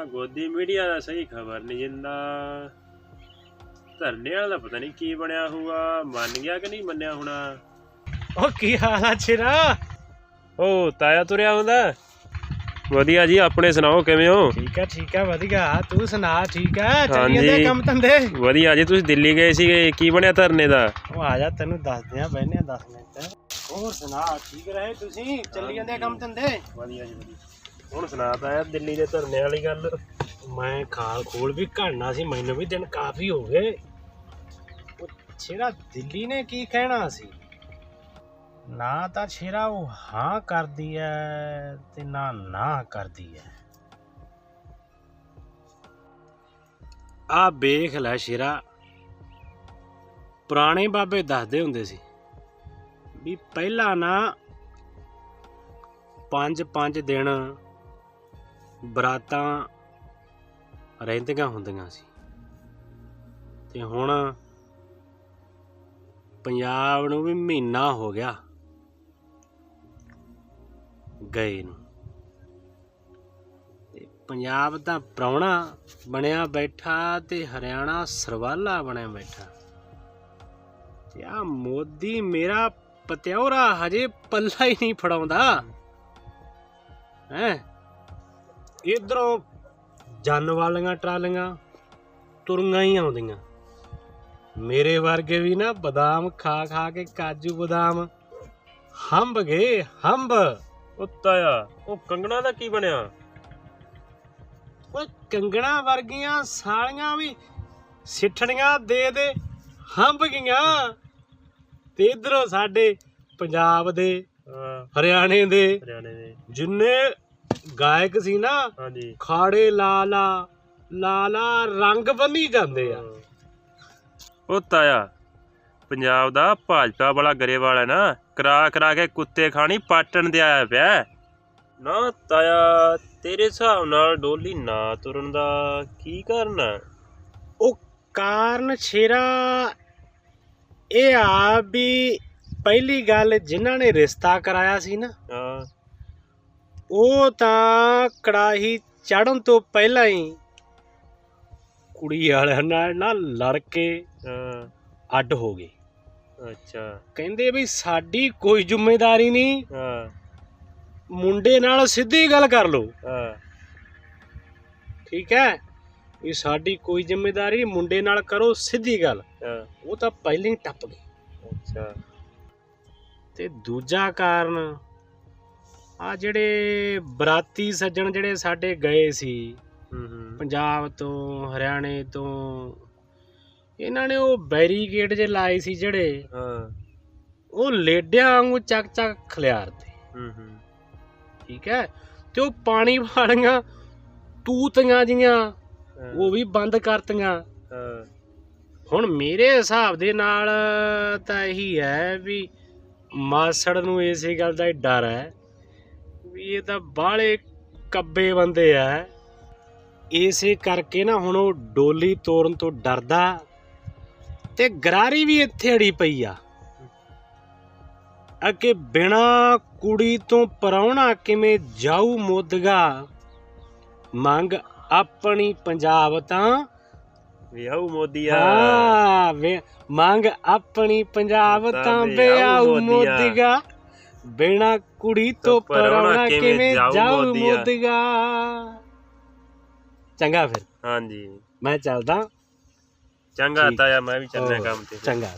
ਆ ਗੋਦੀ ਮੀਡੀਆ ਦਾ ਸਹੀ ਖਬਰ ਨਹੀਂ ਜਿੰਦਾ ਧਰਨੇ ਵਾਲਾ ਪਤਾ ਨਹੀਂ ਕੀ ਬਣਿਆ ਹੋਊਗਾ ਮੰਨ ਗਿਆ ਕਿ ਨਹੀਂ ਮੰਨਿਆ ਹੋਣਾ? ਉਹ ਕੀ ਹਾਲ ਆ ਛੇਰਾ? ਉਹ ਤਾਇਆ ਤੁਰਿਆ ਹੁੰਦਾ ਵਧੀਆ ਜੀ ਆਪਣੇ ਸੁਣਾਓ ਕਿਵੇਂ ਹੋ? ਠੀਕ ਆ ਠੀਕ ਆ ਵਧੀਆ। ਤੂੰ ਸੁਣਾ ਠੀਕ ਆ? ਚੱਲੀ। ਜਾਂਦੇ ਕੰਮ ਧੰਦੇ? ਵਧੀਆ ਜੀ ਤੁਸੀਂ ਦਿੱਲੀ ਗਏ ਸੀਗੇ ਕੀ ਬਣਿਆ ਧਰਨੇ ਦਾ? ਉਹ ਆ ਜਾ ਤੈਨੂੰ ਦੱਸਦੇ ਆ ਬੈਨੇ 10 ਮਿੰਟ। ਹੋਰ ਸੁਣਾ ਠੀਕ ਰਹੇ ਤੁਸੀਂ? ਚੱਲੀ ਜਾਂਦੇ ਕੰਮ ਧੰਦੇ? ਵਧੀਆ ਜੀ ਵਧੀਆ। ਹੁਣ ਸੁਣਾ ਤਾਇਆ ਦਿੱਲੀ ਦੇ ਧਰਨੇ ਵਾਲੀ ਗੱਲ, ਮੈਂ ਖਾਲ ਖੋਲ ਵੀ ਘੜਨਾ ਸੀ, ਮੈਨੂੰ ਵੀ ਦਿਨ ਕਾਫੀ ਹੋ ਗਏ। ਉਹ ਛੇਰਾ ਦਿੱਲੀ ਨੇ ਕੀ ਕਹਿਣਾ ਸੀ? ਨਾ ਤਾਂ ਛੇਰਾ ਉਹ ਹਾਂ ਕਰਦੀ ਐ ਤੇ ਨਾ ਨਾ ਕਰਦੀ ਐ। ਆ ਵੇਖ ਲੈ ਸ਼ੇਰਾ ਪੁਰਾਣੇ ਬਾਬੇ ਦੱਸਦੇ ਹੁੰਦੇ ਸੀ ਵੀ ਪਹਿਲਾਂ ਨਾ ਪੰਜ ਪੰਜ ਦਿਨ ਬਰਾਤਾਂ ਰਹਿੰਦੀਆਂ ਹੁੰਦੀਆਂ ਸੀ। ਤੇ ਹੁਣ ਪੰਜਾਬ ਨੂੰ ਵੀ ਮਹੀਨਾ ਹੋ ਗਿਆ ਗਏ ਨੂੰ। ਤੇ ਪੰਜਾਬ ਦਾ ਪ੍ਰਾਹੁਣਾ ਬਣਿਆ ਬੈਠਾ ਤੇ ਹਰਿਆਣਾ ਸਰਵਾਲਾ ਬਣਿਆ ਬੈਠਾ। ਤੇ ਆ ਮੋਦੀ ਮੇਰਾ ਪਤਿਉਰਾ ਹਜੇ ਪੱਲਾ ਹੀ ਨਹੀਂ ਫੜਾਉਂਦਾ। ਹੈ? ਇਧਰੋਂ ਜਨ ਵਾਲੀਆਂ ਟਰਾਲੀਆਂ ਤੁਰੀਆਂ ਹੀ ਆਉਂਦੀਆਂ। ਮੇਰੇ ਵਰਗੇ ਵੀ ਨਾ ਬਦਾਮ ਖਾ ਖਾ ਕੇ ਕਾਜੂ ਬਦਾਮ। ਹੰਬ ਗਏ ਹੰਬ। ਉਹ ਤਾਇਆ ਉਹ ਕੰਗਣਾ ਦਾ ਕੀ ਬਣਿਆ? ਓਏ ਕੰਗਣਾ ਵਰਗੀਆਂ ਸਾਲੀਆਂ ਵੀ ਸਿੱਠਣੀਆਂ ਦੇ ਦੇ ਹੰਬ ਗਈਆਂ। ਤੇ ਇਧਰੋਂ ਸਾਡੇ ਪੰਜਾਬ ਦੇ ਹਰਿਆਣੇ ਦੇ ਹਰਿਆਣੇ ਦੇ। ਜਿੰਨੇ ਗਾਇਕ ਸੀ ਨਾ ਹਾਂਜੀ। ਖਾੜੇ ਲਾਲਾ ਲਾਲਾ ਰੰਗ ਬੰਨੀ ਜਾਂਦੇ ਆ। ਉਹ ਤਾਇਆ ਪੰਜਾਬ ਦਾ ਭਾਜਪਾ ਵਾਲਾ ਗਰੇਵਾਲ ਹੈ ਨਾ ਕਰਾ ਕਰਾ ਕੇ ਕੁੱਤੇ ਖਾਣੀ ਪਾਟਣ ਦੇ ਆਇਆ ਪਿਆ। ਹੈ। ਨਾ ਤਾਇਆ ਤੇਰੇ ਹਿਸਾਬ ਨਾਲ ਡੋਲੀ ਨਾ ਤੁਰਨ ਦਾ ਕੀ ਕਰਨਾ ਉਹ ਕਾਰਨ ਛੇਰਾ ਇਹ ਆ ਵੀ ਪਹਿਲੀ ਗੱਲ ਜਿਨ੍ਹਾਂ ਨੇ ਰਿਸ਼ਤਾ ਕਰਾਇਆ ਸੀ ਨਾ ਹਾਂ। ਉਹ ਤਾਂ ਕੜਾਹੀ ਚੜਨ ਤੋਂ ਪਹਿਲਾਂ ਹੀ ਕੁੜੀ ਵਾਲਿਆਂ ਨਾਲ ਨਾ ਲੜ ਕੇ ਅੱਡ ਹੋ ਗਏ ਅੱਛਾ। ਕਹਿੰਦੇ ਵੀ ਸਾਡੀ ਕੋਈ ਜ਼ਿੰਮੇਵਾਰੀ ਨਹੀਂ। ਹਾਂ। ਮੁੰਡੇ ਨਾਲ ਸਿੱਧੀ ਗੱਲ ਕਰ ਲਓ। ਹਾਂ। ਠੀਕ ਹੈ? ਵੀ ਸਾਡੀ ਕੋਈ ਜ਼ਿੰਮੇਵਾਰੀ ਮੁੰਡੇ ਨਾਲ ਕਰੋ ਸਿੱਧੀ ਗੱਲ। ਹਾਂ, ਉਹ ਤਾਂ ਪਹਿਲਾਂ ਹੀ ਟੱਪ ਗਏ ਅੱਛਾ। ਤੇ ਦੂਜਾ ਕਾਰਨ ਆ ਜਿਹੜੇ ਬਰਾਤੀ ਸੱਜਣ ਜਿਹੜੇ ਸਾਡੇ ਗਏ ਸੀ ਪੰਜਾਬ ਤੋਂ ਹਰਿਆਣੇ ਤੋਂ ਇਹਨਾਂ ਨੇ ਉਹ ਬੈਰੀਕੇਡ ਜੇ ਲਾਏ ਸੀ ਜਿਹੜੇ ਹਾਂ। ਉਹ ਲੇਡਿਆਂ ਵਾਂਗੂ ਚੱਕ ਚੱਕ ਖਲਿਆਰਤੇ ਹੂੰ ਹੂੰ। ਠੀਕ ਹੈ? ਤੇ ਉਹ ਪਾਣੀ ਵਾਲੀਆਂ ਤੂਤੀਆਂ ਜੀਆਂ ਉਹ ਵੀ ਬੰਦ ਕਰਤੀਆਂ। ਹਾਂ। ਹੁਣ ਮੇਰੇ ਹਿਸਾਬ ਦੇ ਨਾਲ ਤਾਂ ਇਹੀ ਹੈ ਵੀ ਮਾਸੜ ਨੂੰ ਇਸੇ ਗੱਲ ਦਾ ਹੀ ਡਰ ਹੈ। ਵੀ ਇਹ ਤਾਂ ਬਾਹਲੇ ਕੱਬੇ ਬੰਦੇ ਆ। ਇਸੇ ਕਰਕੇ ਨਾ ਹੁਣ ਉਹ ਡੋਲੀ ਤੋੜਨ ਤੋਂ ਡਰਦਾ ਤੇ ਗਰਾਰੀ ਵੀ ਇੱਥੇ ਅੜੀ ਪਈ ਆ। ਅੱਗੇ ਬਿਨਾ ਕੁੜੀ ਤੋਂ ਪਰਾਉਣਾ ਕਿਵੇਂ ਜਾਊ ਮੋਦਗਾ? ਮੰਗ ਆਪਣੀ ਪੰਜਾਬ ਤਾਂ ਵਿਆਹੂ ਮੋਦੀਆ ਹਾਂ ਮੰਗ ਆਪਣੀ ਪੰਜਾਬ ਤਾਂ ਵਿਆਹੂ ਮੋਦੀਆ। ਬਿਨਾ ਕੁੜੀ ਤੋਂ ਪਰਾਉਣਾ ਕਿਵੇਂ ਮੋਦੀਆ। ਮੋਦਗਾ ਚੰਗਾ ਫਿਰ। ਹਾਂਜੀ। ਮੈਂ ਚੱਲਦਾ। ਚੰਗਾ। ਤਾਇਆ ਮੈਂ ਵੀ ਚੱਲਣਾ ਕੰਮ ਤੇ ਚੰਗਾ।